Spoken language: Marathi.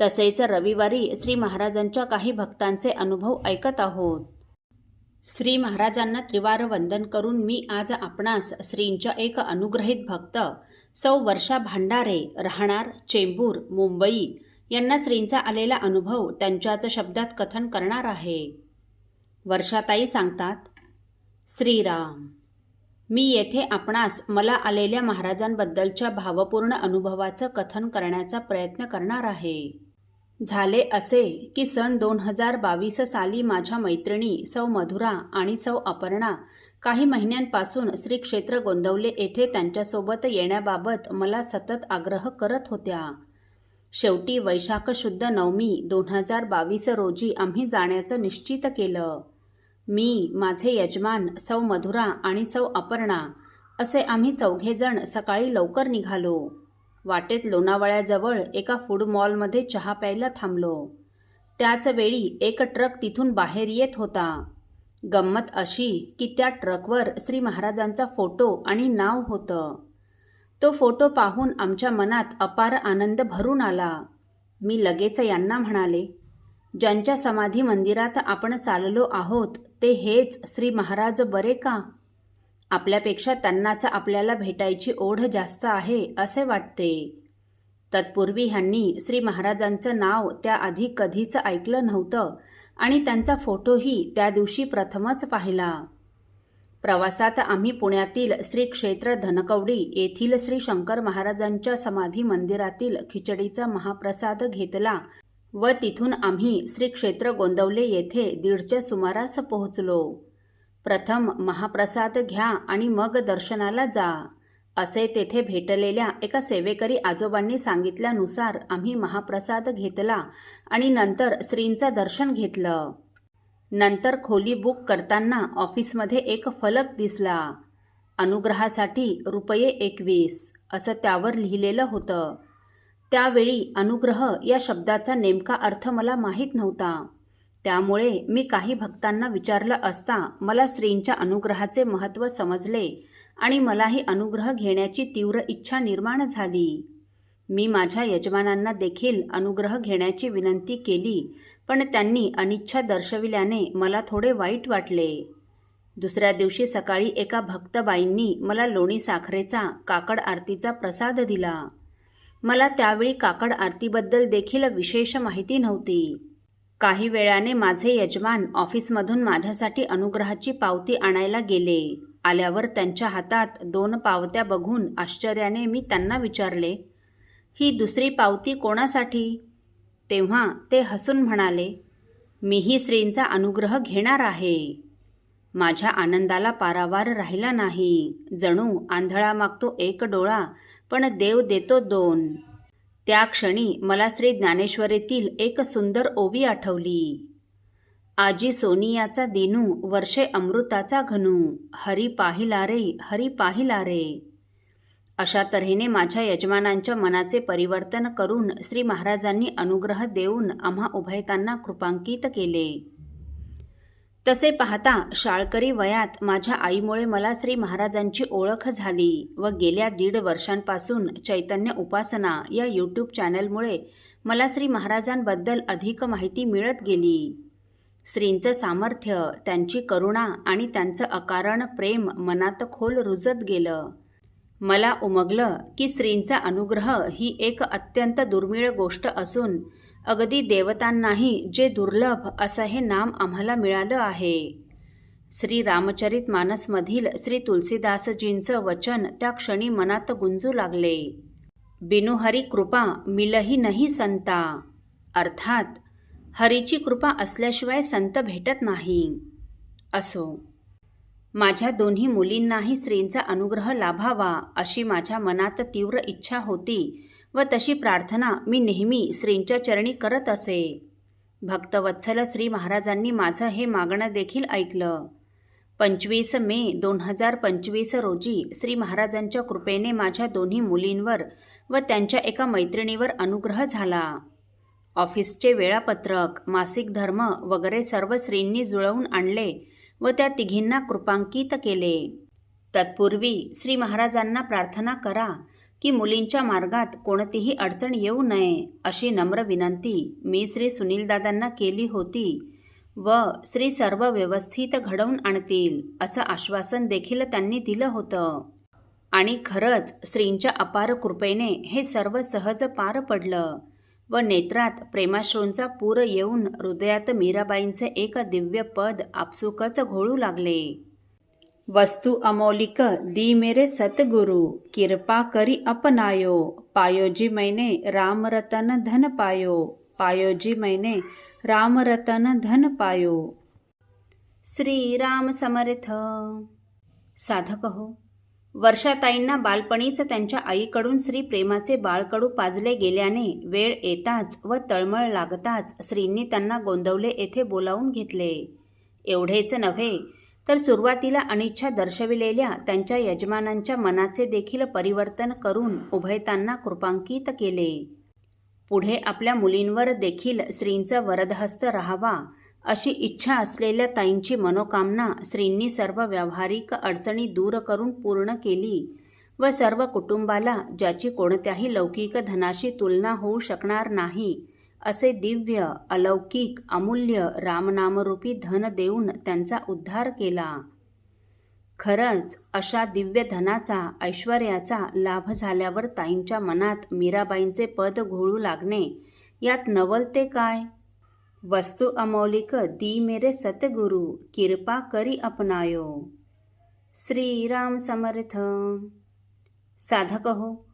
तसेच रविवारी श्री महाराजांच्या काही भक्तांचे अनुभव ऐकत आहोत. श्री महाराजांना त्रिवार वंदन करून मी आज आपणास श्रींच्या एक अनुग्रहित भक्त सौ वर्षा भांडारे राहणार चेंबूर मुंबई यांना श्रींचा आलेला अनुभव त्यांच्याच शब्दात कथन करणार आहे. वर्षाताई सांगतात श्रीराम मी येथे आपणास मला आलेल्या महाराजांबद्दलच्या भावपूर्ण अनुभवाचं कथन करण्याचा प्रयत्न करणार आहे. झाले असे की सन दोन हजार बावीस साली माझ्या मैत्रिणी सौ मधुरा आणि सौ अपर्णा काही महिन्यांपासून श्री क्षेत्र गोंदवले येथे त्यांच्यासोबत येण्याबाबत मला सतत आग्रह करत होत्या. शेवटी वैशाख शुद्ध नवमी दोन हजार बावीस रोजी आम्ही जाण्याचं निश्चित केलं. मी माझे यजमान सौ मधुरा आणि सौ अपर्णा असे आम्ही चौघेजण सकाळी लवकर निघालो. वाटेत लोणावळ्याजवळ एका फूड मॉलमध्ये चहा प्यायला थांबलो. त्याच वेळी एक ट्रक तिथून बाहेर येत होता. गंमत अशी की त्या ट्रकवर श्री महाराजांचा फोटो आणि नाव होतं. तो फोटो पाहून आमच्या मनात अपार आनंद भरून आला. मी लगेच यांना म्हणाले ज्यांच्या समाधी मंदिरात आपण चाललो आहोत ते हेच श्री महाराज बरे का? आपल्यापेक्षा त्यांनाच आपल्याला भेटायची ओढ जास्त आहे असे वाटते. तत्पूर्वी ह्यांनी श्री महाराजांचं नाव त्याआधी कधीच ऐकलं नव्हतं आणि त्यांचा फोटोही त्या दिवशी प्रथमच पाहिला. प्रवासात आम्ही पुण्यातील श्री क्षेत्र धनकवडी येथील श्री शंकर महाराजांच्या समाधी मंदिरातील खिचडीचा महाप्रसाद घेतला व तिथून आम्ही श्री क्षेत्र गोंदवले येथे दीडच्या सुमारास पोहोचलो. प्रथम महाप्रसाद घ्या आणि मग दर्शनाला जा असे तेथे भेटलेल्या एका सेवेकरी आजोबांनी सांगितल्यानुसार आम्ही महाप्रसाद घेतला आणि नंतर श्रींचं दर्शन घेतलं. नंतर खोली बुक करताना ऑफिसमध्ये एक फलक दिसला. अनुग्रहासाठी रुपये एकवीस असं त्यावर लिहिलेलं होतं. त्यावेळी अनुग्रह या शब्दाचा नेमका अर्थ मला माहीत नव्हता. त्यामुळे मी काही भक्तांना विचारलं असता मला श्रींच्या अनुग्रहाचे महत्त्व समजले आणि मलाही अनुग्रह घेण्याची तीव्र इच्छा निर्माण झाली. मी माझ्या यजमानांना देखील अनुग्रह घेण्याची विनंती केली पण त्यांनी अनिच्छा दर्शविल्याने मला थोडे वाईट वाटले. दुसऱ्या दिवशी सकाळी एका भक्तबाईंनी मला लोणी साखरेचा काकड आरतीचा प्रसाद दिला. मला त्यावेळी काकड आरतीबद्दल देखील विशेष माहिती नव्हती. काही वेळाने माझे यजमान ऑफिसमधून माझ्यासाठी अनुग्रहाची पावती आणायला गेले. आल्यावर त्यांच्या हातात दोन पावत्या बघून आश्चर्याने मी त्यांना विचारले ही दुसरी पावती कोणासाठी? तेव्हा ते हसून म्हणाले मीही श्रींचा अनुग्रह घेणार आहे. माझ्या आनंदाला पारावार राहिला नाही. जणू आंधळा मागतो एक डोळा पण देव देतो दोन. त्या क्षणी मला श्री ज्ञानेश्वरीतील एक सुंदर ओवी आठवली. आजी सोनियाचा दिनू वर्षे अमृताचा घनू हरी पाहिला रे हरी पाहिला रे. अशा तऱ्हेने माझ्या यजमानांच्या मनाचे परिवर्तन करून श्री महाराजांनी अनुग्रह देऊन आम्हा उभयतांना कृपांकित केले. तसे पाहता शाळकरी वयात माझ्या आईमुळे मला श्री महाराजांची ओळख झाली व गेल्या दीड वर्षांपासून चैतन्य उपासना या यूट्यूब चॅनलमुळे मला श्री महाराजांबद्दल अधिक माहिती मिळत गेली. श्रींचं सामर्थ्य त्यांची करुणा आणि त्यांचं अकारण प्रेम मनात खोल रुजत गेलं. मला उमगलं की श्रींचा अनुग्रह ही एक अत्यंत दुर्मिळ गोष्ट असून अगदी देवतांनाही जे दुर्लभ असं हे नाम आम्हाला मिळालं आहे. श्री रामचरित मानसमधील श्री तुलसीदासजींचं वचन त्या क्षणी मनात गुंजू लागले. बिनुहरी कृपा मिलही नाही संता. अर्थात हरीची कृपा असल्याशिवाय संत भेटत नाही. असो माझ्या दोन्ही मुलींनाही श्रींचा अनुग्रह लाभावा अशी माझ्या मनात तीव्र इच्छा होती. व तशी प्रार्थना मी नेहमी श्रींच्या चरणी करत असे. भक्तवत्सल श्री महाराजांनी माझं हे मागणं देखील ऐकलं. पंचवीस मे दोन हजार पंचवीस रोजी श्री महाराजांच्या कृपेने माझ्या दोन्ही मुलींवर व त्यांच्या एका मैत्रिणीवर अनुग्रह झाला. ऑफिसचे वेळापत्रक मासिक धर्म वगैरे सर्व श्रींनी जुळवून आणले व त्या तिघींना कृपांकित केले. तत्पूर्वी श्री महाराजांना प्रार्थना करा की मुलींच्या मार्गात कोणतीही अडचण येऊ नये अशी नम्र विनंती मी श्री सुनीलदादांना केली होती व श्री सर्व व्यवस्थित घडवून आणतील असं आश्वासन देखील त्यांनी दिलं होतं. आणि खरंच श्रींच्या अपार कृपेने हे सर्व सहज पार पडलं व नेत्रात प्रेमाश्रूंचा पूर येऊन हृदयात मीराबाईंचे एक दिव्य पद आपसुकच घोळू लागले. वस्तु अमौलिक दी मेरे सतगुरु कृपा करी अपनायो। पायोजी मैने राम रतन धन पायो। पायोजी मैने राम रतन धन पायो। श्री राम समर्थ। साधक हो वर्षाताईंना बालपणीच त्यांच्या आईकडून श्री प्रेमाचे बाळकडू पाजले गेल्याने वेळ येताच व तळमळ लागताच श्रींनी त्यांना गोंदवले येथे बोलावून घेतले. एवढेच नव्हे तर सुरुवातीला अनिच्छा दर्शविलेल्या त्यांच्या यजमानांच्या मनाचे देखील परिवर्तन करून उभयतांना कृपांकित केले. पुढे आपल्या मुलींवर देखील श्रींचा वरदहस्त राहावा अशी इच्छा असलेल्या ताईंची मनोकामना श्रींनी सर्व व्यावहारिक अडचणी दूर करून पूर्ण केली व सर्व कुटुंबाला ज्याची कोणत्याही लौकिक धनाशी तुलना होऊ शकणार नाही असे दिव्य अलौकिक अमूल्य रामनामरूपी धन देऊन त्यांचा उद्धार केला. खरंच अशा दिव्य धनाचा ऐश्वर्याचा लाभ झाल्यावर ताईंच्या मनात मीराबाईंचे पद घोळू लागणे यात नवलते काय? वस्तु अमौलिक दी मेरे सतगुरु कृपा करी अपनायो. श्रीराम समर्थ. साधक हो